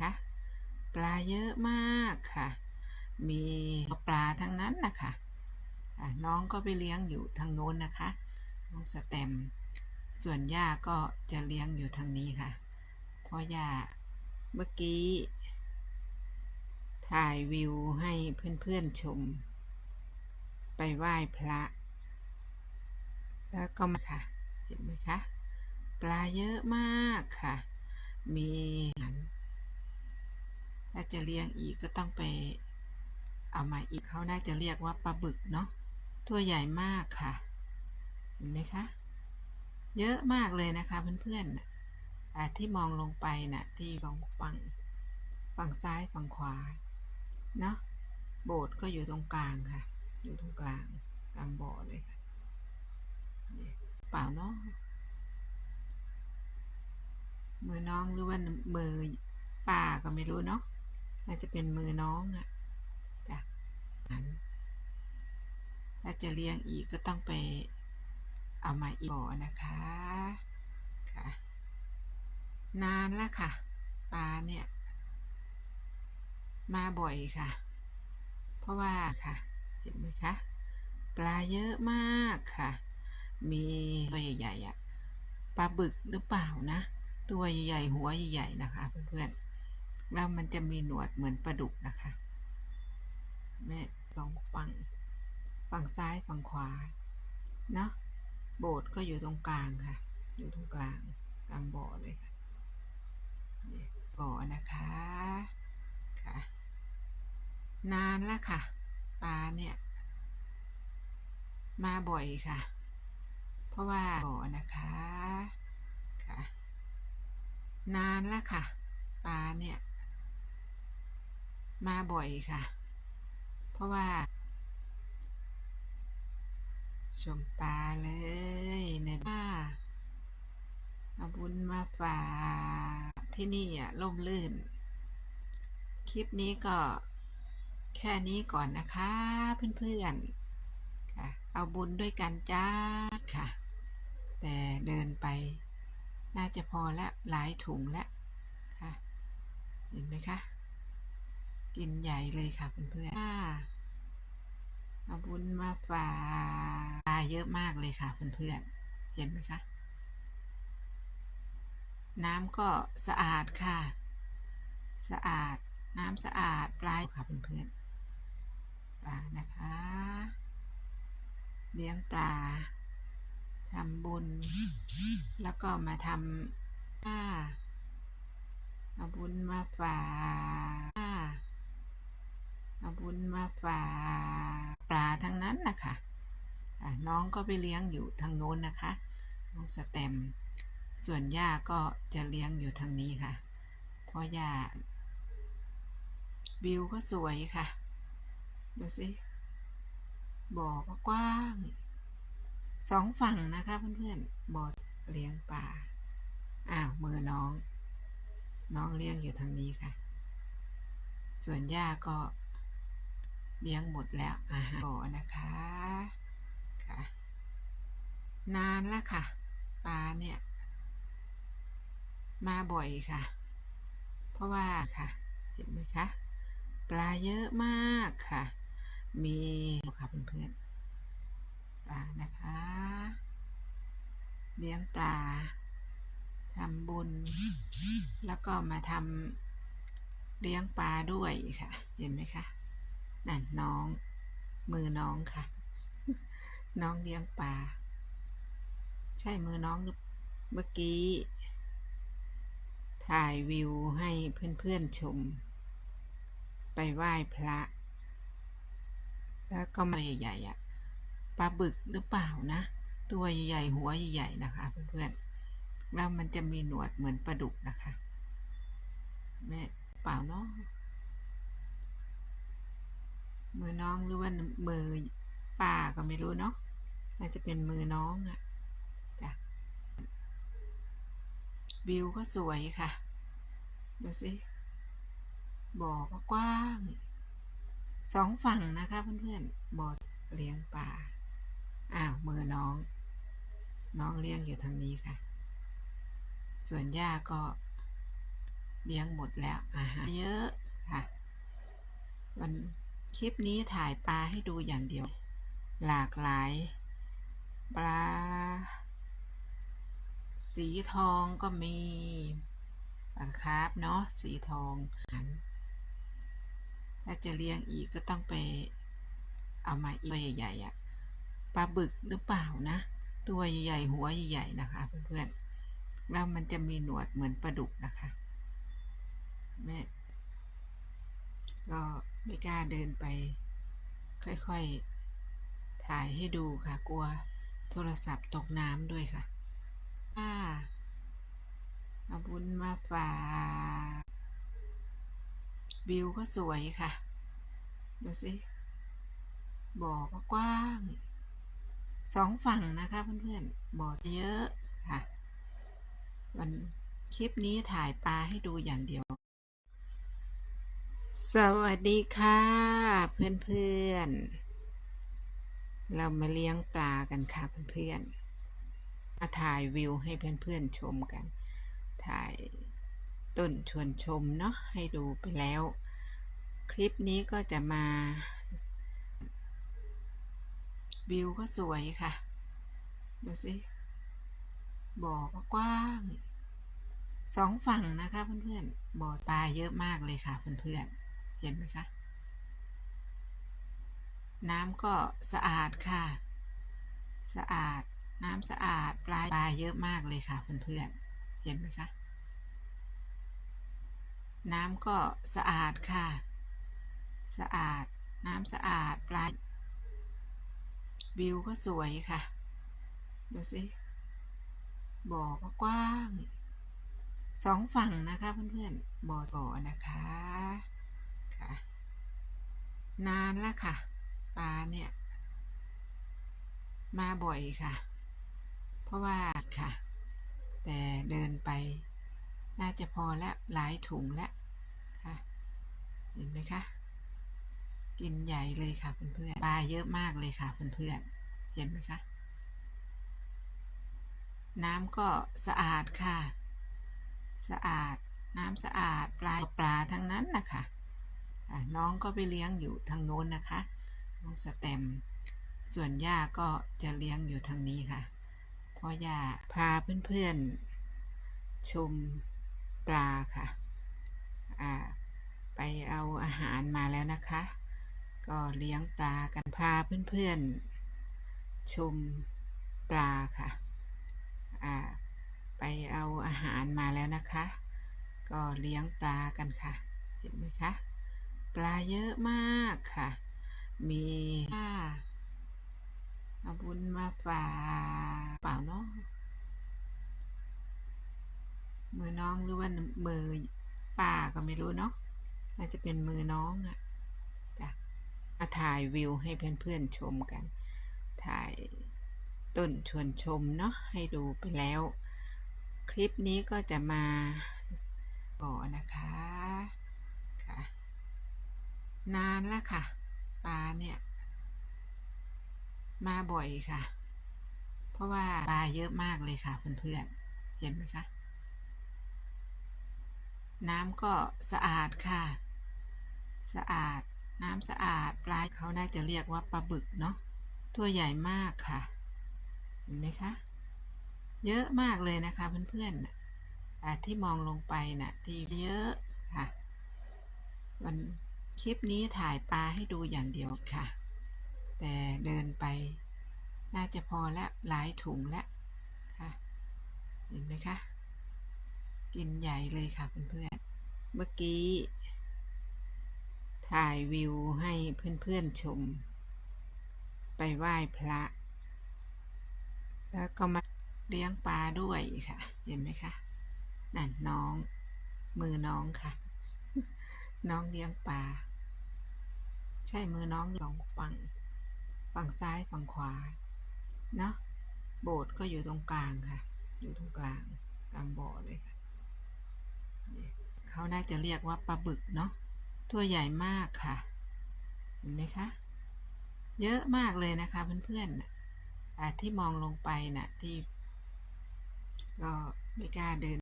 คะ ปลาเยอะมากค่ะ มีปลาทั้งนั้นนะคะน้องก็ไปเลี้ยงอยู่ทางโน้นนะคะน้องสแตม ส่วนย่าก็จะเลี้ยงอยู่ทางนี้ค่ะเพราะย่าเมื่อกี้ ถ่ายวิวให้เพื่อนๆชม ไปไหว้พระ แล้วก็มาค่ะ เห็นไหมคะ ปลาเยอะมากค่ะ มี ถ้าจะเลี้ยงอีกก็ต้องไป เอามาอีกเขาน่าจะเรียกว่าปลาบึกเนาะตัวใหญ่มากค่ะ เห็นไหมคะ เยอะมากเลยนะคะเพื่อนๆอะที่มองลงไปน่ะที่สองฝั่งฝั่งซ้ายฝั่งขวาเนาะโบสถ์ก็อยู่ตรงกลางค่ะ อยู่ตรงกลางกลางบ่อเลยค่ะเปล่าเนาะมือน้องหรือว่ามือป้าก็ไม่รู้เนาะ น่าจะเป็นมือน้องอะจ้ะอันถ้าจะเลี้ยงอีกก็ต้องไปเอามาอีกบ่อนะคะค่ะ นานแล้วค่ะปลาเนี่ย มาบ่อยค่ะ เพราะว่าค่ะ เห็นไหมคะปลาเยอะมากค่ะ มีตัวใหญ่ๆอะปลาบึกหรือเปล่านะ ตัวใหญ่ๆหัวใหญ่ๆนะคะเพื่อนๆ แล้วมันจะมีหนวดเหมือนปลาดุกนะคะ แม่สองฝั่ง ฝั่งซ้ายฝั่งขวา เนาะโบสถ์ก็อยู่ตรงกลางค่ะ อยู่ตรงกลาง กลางบ่อเลยค่ะบ่อนะคะ ค่ะ นานแล้วค่ะ ปลาเนี่ย มาบ่อยค่ะ เพราะว่าบ่อนะคะ ค่ะ นานแล้วค่ะ ปลาเนี่ย มาบ่อยค่ะ เพราะว่าชมปลาเลยในบ้านเอาบุญมาฝากที่นี่อะร่มรื่น คลิปนี้ก็แค่นี้ก่อนนะคะเพื่อนๆค่ะ เอาบุญด้วยกันจ้าค่ะ แต่เดินไป น่าจะพอละหลายถุงละค่ะ เห็นไหมคะ กินใหญ่เลยค่ะเพื่อนๆเอาบุญมาฝากปลาเยอะมากเลยค่ะเพื่อนๆเห็นไหมคะน้ำก็สะอาดค่ะ สะอาดน้ำสะอาดปลาค่ะเพื่อนๆปลานะคะ เลี้ยงปลาทำบุญ แล้วก็มาทำผ้าเอาบุญมาฝาก เอาบุญมาฝากปลาทั้งนั้นนะคะะน้องก็ไปเลี้ยงอยู่ทางโน้นนะคะ น้องสแตม ส่วนย่าก็จะเลี้ยงอยู่ทางนี้ค่ะ เพราะย่าวิวก็สวยค่ะ ดูสิบ่อก็กว้างสองฝั่งนะคะเพื่อนๆบ่อเลี้ยงปลาอ้าวมือน้อง น้องเลี้ยงอยู่ทางนี้ค่ะ ส่วนย่าก็ เลี้ยงหมดแล้วอาหารบ่อนะคะค่ะนานแล้วค่ะปลาเนี่ย มาบ่อยค่ะ เพราะว่าค่ะ เห็นไหมคะปลาเยอะมากค่ะ มีค่ะเพื่อนๆปลานะคะ เลี้ยงปลาทำบุญ แล้วก็มาทำเลี้ยงปลาด้วยค่ะ เห็นไหมคะ นั่นน้อง มือน้องค่ะ น้องเลี้ยงปลา ใช่มือน้องเมื่อกี้ ถ่ายวิวให้เพื่อนๆชม ไปไหว้พระ แล้วก็มาใหญ่ๆอะปลาบึกหรือเปล่านะ ตัวใหญ่ๆหัวใหญ่ๆนะคะเพื่อนๆแล้วมันจะมีหนวดเหมือนปลาดุกนะคะ แม่เปล่าเนาะ มือน้องหรือว่ามือป้าก็ไม่รู้เนาะน่าจะเป็นมือน้องอะจ้ะวิวก็สวยค่ะ ดูสิบ่อก็กว้างสองฝั่งนะคะเพื่อนๆบ่อเลี้ยงปลาอ้าวมือน้อง น้องเลี้ยงอยู่ทางนี้ค่ะ ส่วนย่าก็เลี้ยงหมดแล้วอาหารเยอะค่ะ วัน คลิปนี้ถ่ายปลาให้ดูอย่างเดียว หลากหลาย ปลา สีทองก็มีปลาคาร์ฟเนาะสีทองหันถ้าจะเลี้ยงอีกก็ต้องไป เอามาอีกตัวใหญ่ๆอะปลาบึกหรือเปล่านะ ตัวใหญ่ๆหัวใหญ่ๆนะคะเพื่อนๆแล้วมันจะมีหนวดเหมือนปลาดุกนะคะแม่ก็ ไม่กล้าเดินไป ค่อยๆ ถ่ายให้ดูค่ะ กลัวโทรศัพท์ตกน้ำด้วยค่ะค่ะเอาบุญมาฝากวิวก็สวยค่ะ ดูสิบ่อก็กว้างสองฝั่งนะคะเพื่อนๆบ่อเยอะค่ะ วันคลิปนี้ถ่ายปลาให้ดูอย่างเดียว สวัสดีค่ะเพื่อนๆ เรามาเลี้ยงปลากันค่ะเพื่อนๆ มาถ่ายวิวให้เพื่อนๆชมกัน ถ่ายต้นชวนชมเนาะให้ดูไปแล้ว คลิปนี้ก็จะมา วิวก็สวยค่ะ ดูสิบ่อก็กว้าง สองฝั่งนะคะเพื่อนๆบ่อทรายเยอะมากเลยค่ะเพื่อนๆเห็นไหมคะ น้ำก็สะอาดค่ะ สะอาดน้ำสะอาดปลาปลาเยอะมากเลยค่ะเพื่อนๆเห็นไหมคะน้ำก็สะอาดค่ะ สะอาดน้ำสะอาดปลาวิวก็สวยค่ะ ดูสิบ่อก็กว้าง สองฝั่งนะคะเพื่อนๆบ่อสอนะคะค่ะนานแล้วค่ะ ปลาเนี่ย มาบ่อยค่ะ เพราะว่าค่ะ แต่เดินไป น่าจะพอแล้วหลายถุงแล้วค่ะ เห็นไหมคะ กินใหญ่เลยค่ะเพื่อนๆปลาเยอะมากเลยค่ะเพื่อนๆเห็นไหมคะ น้ำก็สะอาดค่ะ สะอาด น้ำสะอาดปลาปลาทั้งนั้นนะคะน้องก็ไปเลี้ยงอยู่ทางโน้นนะคะน้องสแตม ส่วนย่าก็จะเลี้ยงอยู่ทางนี้ค่ะเพราะย่าพาเพื่อนๆชมปลาค่ะไปเอาอาหารมาแล้วนะคะ ก็เลี้ยงปลากันพาเพื่อนๆชมปลาค่ะ ไปเอาอาหารมาแล้วนะคะ ก็เลี้ยงปลากันค่ะ เห็นไหมคะ ปลาเยอะมากค่ะ มีค่ะเอาบุญมาฝากเปล่าเนาะมือน้องหรือว่ามือป้าก็ไม่รู้เนาะน่าจะเป็นมือน้องอะจ้ะมาถ่ายวิวให้เพื่อนๆชมกัน ถ่ายต้นชวนชมเนาะให้ดูไปแล้ว ลิปนี้ก็จะมาบ่อนะคะค่ะนานแล้วค่ะ ปลาเนี่ย มาบ่อยค่ะ เพราะว่าปลาเยอะมากเลยค่ะเพื่อนๆเห็นไหมคะ น้ำก็สะอาดค่ะ สะอาดน้ำสะอาดปลาเขาน่าจะเรียกว่าปลาบึกเนาะตัวใหญ่มากค่ะ เห็นไหมคะ เยอะมากเลยนะคะเพื่อนๆนะที่มองลงไปน่ะที่เยอะค่ะ วันคลิปนี้ถ่ายปลาให้ดูอย่างเดียวค่ะ แต่เดินไปน่าจะพอแล้วหลายถุงแล้วค่ะ เห็นไหมคะ กินใหญ่เลยค่ะเพื่อนๆ เมื่อกี้ ถ่ายวิวให้เพื่อนๆชม ไปไหว้พระ แล้วก็มา เลี้ยงปลาด้วยค่ะ เห็นไหมคะนั่นน้องมือน้องค่ะ น้องเลี้ยงปลา ใช่มือน้องสองฝั่ง ฝั่งซ้ายฝั่งขวา เนาะโบสถ์ก็อยู่ตรงกลางค่ะ อยู่ตรงกลางกลางบ่อเลยค่ะ เขาน่าจะเรียกว่าปลาบึกเนาะ ตัวใหญ่มากค่ะ เห็นไหมคะ เยอะมากเลยนะคะเพื่อนๆน่ะอ่าที่มองลงไปน่ะที่ ก็ไม่กล้าเดิน